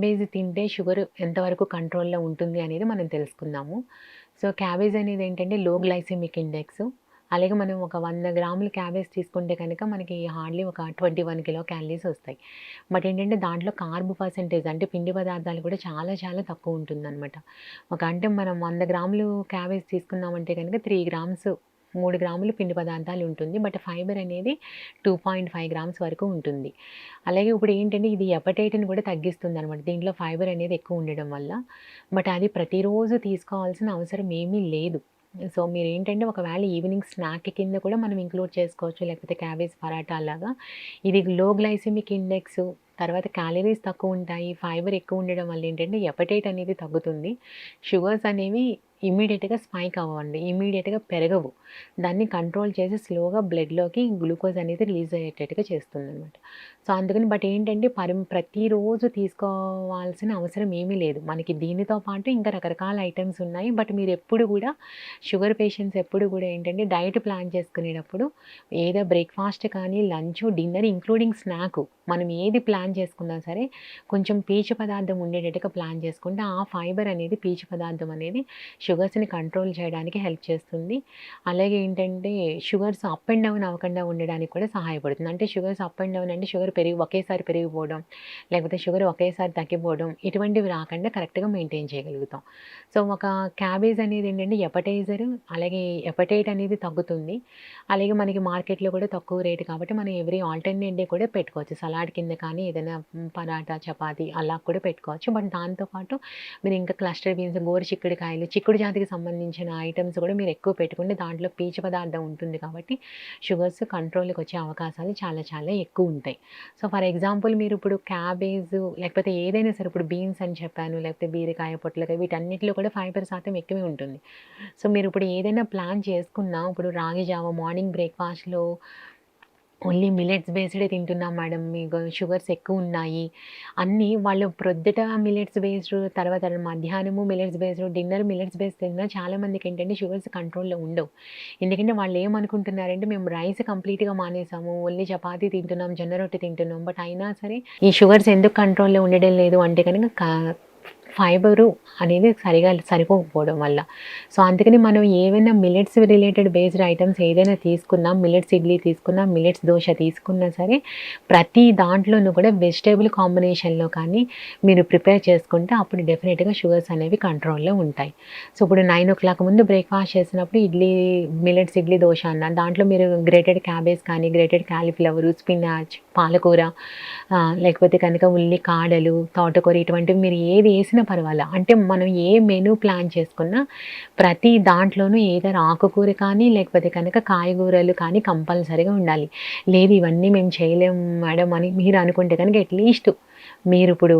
Cabbage తింటే sugar ఎంతవరకు కంట్రోల్‌లో ఉంటుంది అనేది మనం తెలుసుకుందాము. సో, క్యాబేజ్ అనేది ఏంటంటే లో గ్లైసెమిక్ ఇండెక్స్. అలాగే మనం ఒక వంద గ్రాములు క్యాబేజ్ తీసుకుంటే కనుక మనకి హార్డ్‌లీ ఒక 21 కిలో క్యాలరీస్ వస్తాయి. బట్ ఏంటంటే దాంట్లో కార్బ్ పర్సంటేజ్ అంటే పిండి పదార్థాలు కూడా చాలా చాలా తక్కువ ఉంటుందనమాట. ఒక అంటే మనం వంద గ్రాములు క్యాబేజ్ తీసుకున్నామంటే కనుక త్రీ గ్రామ్స్ మూడు గ్రాములు పిండి పదార్థాలు ఉంటుంది. బట్ ఫైబర్ అనేది 2.5 గ్రామ్స్ వరకు ఉంటుంది. అలాగే ఇప్పుడు ఏంటంటే ఇది ఎపటైట్ని కూడా తగ్గిస్తుంది అనమాట దీంట్లో ఫైబర్ అనేది ఎక్కువ ఉండడం వల్ల. బట్ అది ప్రతిరోజు తీసుకోవాల్సిన అవసరం ఏమీ లేదు. సో, మీరు ఏంటంటే ఒకవేళ ఈవినింగ్ స్నాక్ కింద కూడా మనం ఇంక్లూడ్ చేసుకోవచ్చు. లేకపోతే క్యాబేజ్ పరాటా లాగా. ఇది లో గ్లైసెమిక్ ఇండెక్స్ తర్వాత క్యాలరీస్ తక్కువ ఉంటాయి. ఫైబర్ ఎక్కువ ఉండడం వల్ల ఏంటంటే ఎపటైట్ అనేది తగ్గుతుంది. షుగర్స్ అనేవి ఇమీడియట్గా స్పైక్ అవ్వండి ఇమ్మీడియేట్‌గా పెరగవు. దాన్ని కంట్రోల్ చేసి స్లోగా బ్లడ్‌లోకి గ్లూకోజ్ అనేది రిలీజ్ అయ్యేటట్టుగా చేస్తుందనమాట. సో, అందుకని బట్ ఏంటంటే పరి ప్రతిరోజు తీసుకోవాల్సిన అవసరం ఏమీ లేదు. మనకి దీనితో పాటు ఇంకా రకరకాల ఐటమ్స్ ఉన్నాయి. బట్ మీరు ఎప్పుడు కూడా షుగర్ పేషెంట్స్ ఎప్పుడు కూడా ఏంటంటే డైట్ ప్లాన్ చేసుకునేటప్పుడు ఏదో బ్రేక్‌ఫాస్ట్ కానీ, లంచ్, డిన్నర్ ఇంక్లూడింగ్ స్నాక్ మనం ఏది ప్లాన్ చేసుకున్నా సరే కొంచెం పీచు పదార్థం ఉండేటట్టుగా ప్లాన్ చేసుకుంటే ఆ ఫైబర్ అనేది పీచు పదార్థం అనేది షుగర్స్‌ని కంట్రోల్ చేయడానికి హెల్ప్ చేస్తుంది. అలాగే ఏంటంటే షుగర్స్ అప్ అండ్ డౌన్ అవ్వకుండా ఉండడానికి కూడా సహాయపడుతుంది. అంటే షుగర్స్ అప్ అండ్ డౌన్ అంటే షుగర్ పెరిగి ఒకేసారి పెరిగిపోవడం, లేకపోతే షుగర్ ఒకేసారి తగ్గిపోవడం ఇటువంటివి రాకుండా కరెక్ట్‌గా మెయింటైన్ చేయగలుగుతాం. సో, ఒక క్యాబేజ్ అనేది ఏంటంటే ఎపటైజర్ అలాగే ఎపటైట్ అనేది తగ్గుతుంది. అలాగే మనకి మార్కెట్‌లో కూడా తక్కువ రేటు కాబట్టి మనం ఎవ్రీ ఆల్టర్‌నేట్ డే కూడా పెట్టుకోవచ్చు. సలాడ్ కింద కానీ ఏదైనా పరాటా, చపాతి అలా కూడా పెట్టుకోవచ్చు. బట్ దాంతో పాటు మీరు ఇంకా క్లస్టర్ బీన్స్, గోరు చిక్కుడుకాయలు, చిక్కుడు జాతికి సంబంధించిన ఐటమ్స్ కూడా మీరు ఎక్కువ పెట్టుకుంటే దాంట్లో పీచు పదార్థం ఉంటుంది కాబట్టి షుగర్స్ కంట్రోల్కి వచ్చే అవకాశాలు చాలా చాలా ఎక్కువ ఉంటాయి. సో, ఫర్ ఎగ్జాంపుల్ మీరు ఇప్పుడు క్యాబేజ్ లేకపోతే ఏదైనా సరే ఇప్పుడు బీన్స్ అని చెప్పాను. లేకపోతే బీరకాయ, పొట్లకాయ వీటన్నిటిలో కూడా ఫైబర్ శాతం ఎక్కువే ఉంటుంది. సో, మీరు ఇప్పుడు ఏదైనా ప్లాన్ చేసుకున్నా ఇప్పుడు రాగి జావ మార్నింగ్ బ్రేక్‌ఫాస్ట్‌లో ఓన్లీ మిల్లెట్స్ బేస్డే తింటున్నాం మేడం. మీకు షుగర్స్ ఎక్కువ ఉన్నాయి. అన్నీ వాళ్ళు ప్రొద్దుట మిల్లెట్స్ బేస్డ్ తర్వాత మధ్యాహ్నము millets based, dinner millets based తిన్నా చాలా మందికి ఏంటంటే షుగర్స్ కంట్రోల్‌లో ఉండవు. ఎందుకంటే వాళ్ళు ఏమనుకుంటున్నారంటే మేము రైస్ కంప్లీట్‌గా మానేసాము. ఓన్లీ చపాతీ తింటున్నాం, జొన్న రొట్టె తింటున్నాం. బట్ అయినా సరే ఈ షుగర్స్ ఎందుకు కంట్రోల్‌లో ఉండడం లేదు అంటే కనుక ఫైబరు అనేది సరిగా సరిపోకపోవడం వల్ల. సో, అందుకని మనం ఏవైనా మిలెట్స్ రిలేటెడ్ బేస్డ్ ఐటమ్స్ ఏదైనా తీసుకున్నా మిలెట్స్ ఇడ్లీ తీసుకున్నా, మిలెట్స్ దోశ తీసుకున్నా సరే ప్రతి దాంట్లోనూ కూడా వెజిటేబుల్ కాంబినేషన్‌లో కానీ మీరు ప్రిపేర్ చేసుకుంటే అప్పుడు డెఫినెట్గా షుగర్స్ అనేవి కంట్రోల్‌లో ఉంటాయి. సో, ఇప్పుడు 9:00 ముందు బ్రేక్‌ఫాస్ట్ చేసినప్పుడు ఇడ్లీ మిలెట్స్ ఇడ్లీ దోశ అన్నా దాంట్లో మీరు గ్రేటెడ్ క్యాబేజ్ కానీ, గ్రేటెడ్ క్యాలిఫ్లవరు స్పినాచ్, పాలకూర లేకపోతే కనుక ఉల్లి కాడలు, తోటకూర ఇటువంటివి మీరు ఏది వేసినా పర్వాలా. అంటే మనం ఏ మెనూ ప్లాన్ చేసుకున్నా ప్రతి దాంట్లోనూ ఏదైనా ఆకుకూర కానీ లేకపోతే కనుక కాయగూరలు కానీ కంపల్సరీగా ఉండాలి. లేదు ఇవన్నీ మేము చేయలేము మేడం అని మీరు అనుకుంటే కనుక అట్‌లీస్ట్ మీరు ఇప్పుడు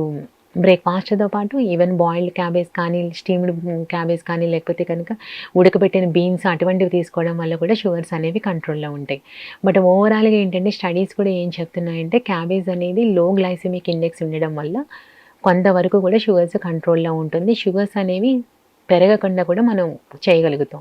బ్రేక్‌ఫాస్ట్‌తో పాటు ఈవెన్ బాయిల్డ్ క్యాబేజ్ కానీ, స్టీమ్డ్ క్యాబేజ్ కానీ లేకపోతే కనుక ఉడకబెట్టిన బీన్స్ అటువంటివి తీసుకోవడం వల్ల కూడా షుగర్స్ అనేవి కంట్రోల్‌లో ఉంటాయి. బట్ ఓవరాల్‌గా ఏంటంటే స్టడీస్ కూడా ఏం చెప్తున్నాయంటే క్యాబేజ్ అనేది లో గ్లైసెమిక్ ఇండెక్స్ ఉండడం వల్ల కొంతవరకు కూడా షుగర్స్ కంట్రోల్‌లో ఉంటుంది. షుగర్స్ అనేవి పెరగకుండా కూడా మనం చేయగలుగుతాం.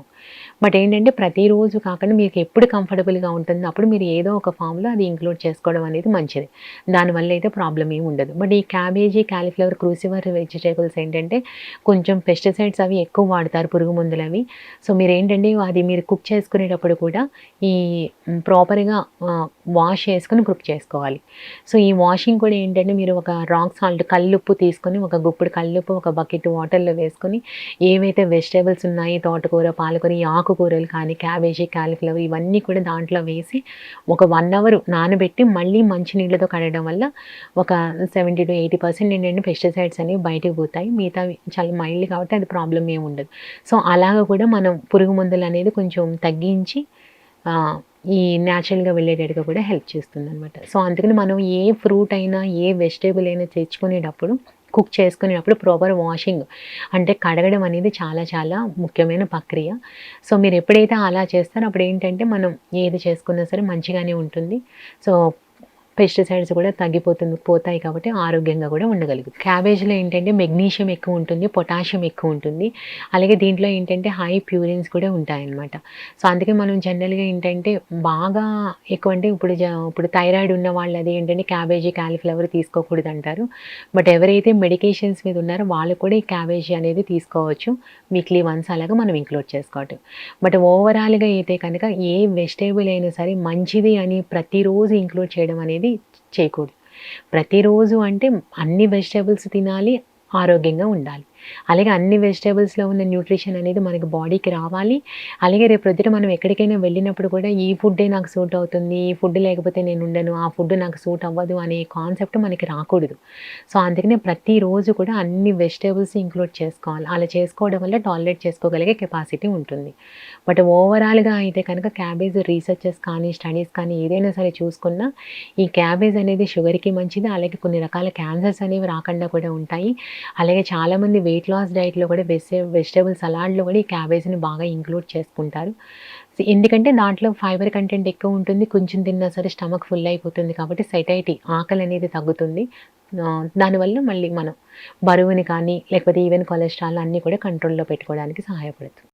బట్ ఏంటంటే ప్రతిరోజు కాకుండా మీకు ఎప్పుడు కంఫర్టబుల్‌గా ఉంటుందో అప్పుడు మీరు ఏదో ఒక ఫామ్లో అది ఇంక్లూడ్ చేసుకోవడం అనేది మంచిది. దానివల్ల అయితే ప్రాబ్లం ఏమి ఉండదు. బట్ ఈ క్యాబేజీ, క్యాలిఫ్లవర్ క్రూసివర్ వెజిటేబుల్స్ ఏంటంటే కొంచెం పెస్టిసైడ్స్ అవి ఎక్కువ వాడతారు పురుగు మందులవి. సో, మీరు ఏంటంటే అది మీరు కుక్ చేసుకునేటప్పుడు కూడా ఈ ప్రాపర్‌గా వాష్ చేసుకుని కుక్ చేసుకోవాలి. సో, ఈ వాషింగ్ కూడా ఏంటంటే మీరు ఒక రాక్ సాల్ట్ కల్లుప్పు తీసుకొని ఒక గుప్పుడు కల్లుప్పు ఒక బకెట్ వాటర్‌లో వేసుకొని ఏవైతే వెజిటేబుల్స్ ఉన్నాయి తోటకూర, పాలకూర ఈ ఆకుకూరలు కానీ క్యాబేజీ, కాలీఫ్లవర్ ఇవన్నీ కూడా దాంట్లో వేసి ఒక వన్ అవర్ నానబెట్టి మళ్ళీ మంచి నీళ్ళతో కడగడం వల్ల ఒక 70-80% ఏంటంటే పెస్టిసైడ్స్ అనేవి బయటకు పోతాయి. మిగతావి చాలా మైల్డ్ కాబట్టి అది ప్రాబ్లమ్ ఏమి ఉండదు. సో, అలాగా కూడా మనం పురుగు మందులు అనేది కొంచెం తగ్గించి ఈ న్యాచురల్‌గా వెళ్ళేటట్టుగా కూడా హెల్ప్ చేస్తుందనమాట. సో, అందుకని మనం ఏ ఫ్రూట్ అయినా, ఏ వెజిటేబుల్ అయినా తెచ్చుకునేటప్పుడు కుక్ చేసుకునేటప్పుడు ప్రాపర్ వాషింగ్ అంటే కడగడం అనేది చాలా చాలా ముఖ్యమైన ప్రక్రియ. సో, మీరు ఎప్పుడైతే అలా చేస్తారో అప్పుడు ఏంటంటే మనం ఏది చేసుకున్నా సరే మంచిగానే ఉంటుంది. సో, పెస్టిసైడ్స్ కూడా తగ్గిపోతుంది పోతాయి కాబట్టి ఆరోగ్యంగా కూడా ఉండగలుగుతుంది క్యాబేజ్లో ఏంటంటే మెగ్నీషియం ఎక్కువ ఉంటుంది పొటాషియం ఎక్కువ ఉంటుంది. అలాగే దీంట్లో ఏంటంటే హై ప్యూరిన్స్ కూడా ఉంటాయన్నమాట. సో అందుకే మనం జనరల్గా ఏంటంటే బాగా ఎక్కువ అంటే ఇప్పుడు ఇప్పుడు థైరాయిడ్ ఉన్న వాళ్ళు అది ఏంటంటే క్యాబేజీ క్యాలీఫ్లవర్ తీసుకోకూడదు అంటారు బట్ ఎవరైతే మెడికేషన్స్ మీద ఉన్నారో వాళ్ళు కూడా ఈ క్యాబేజీ అనేది తీసుకోవచ్చు. వీక్లీ వన్స్ అలాగా మనం ఇంక్లూడ్ చేసుకోవటం. బట్ ఓవరాల్గా అయితే కనుక ఏ వెజిటేబుల్ అయినా సరే మంచిది అని ప్రతిరోజు ఇంక్లూడ్ చేయడం అనేది చేయకూడదు. ప్రతిరోజు అంటే అన్ని వెజిటేబుల్స్ తినాలి ఆరోగ్యంగా ఉండాలి. అలాగే అన్ని వెజిటేబుల్స్లో ఉన్న న్యూట్రిషన్ అనేది మనకి బాడీకి రావాలి. అలాగే రేపు ప్రొద్దుట మనం ఎక్కడికైనా వెళ్ళినప్పుడు కూడా ఈ ఫుడ్డే నాకు సూట్ అవుతుంది ఈ ఫుడ్ లేకపోతే నేను ఉండను ఆ ఫుడ్ నాకు సూట్ అవ్వదు అనే కాన్సెప్ట్ మనకి రాకూడదు. సో అందుకనే ప్రతిరోజు కూడా అన్ని వెజిటేబుల్స్ ఇంక్లూడ్ చేసుకోవాలి. అలా చేసుకోవడం వల్ల టాలరేట్ చేసుకోగలిగే కెపాసిటీ ఉంటుంది. బట్ ఓవరాల్గా అయితే కనుక క్యాబేజ్ రీసెర్చెస్ కానీ స్టడీస్ కానీ ఏదైనా సరే చూసుకున్నా ఈ క్యాబేజ్ అనేది షుగర్కి మంచిది. అలాగే కొన్ని రకాల క్యాన్సర్స్ అనేవి రాకుండా కూడా ఉంటాయి. అలాగే చాలామంది వెయిట్ లాస్ డైట్లో కూడా వెజిటే వెజిటేబుల్ సలాడ్లో కూడా ఈ క్యాబేజ్ని బాగా ఇంక్లూడ్ చేసుకుంటారు. ఎందుకంటే దాంట్లో ఫైబర్ కంటెంట్ ఎక్కువ ఉంటుంది కొంచెం తిన్నా సరే స్టమక్ ఫుల్ అయిపోతుంది కాబట్టి సెటైటీ ఆకలి అనేది తగ్గుతుంది. దానివల్ల మళ్ళీ మనం బరువుని కానీ లేకపోతే ఈవెన్ కొలెస్ట్రాల్ అన్నీ కూడా కంట్రోల్లో పెట్టుకోవడానికి సహాయపడుతుంది.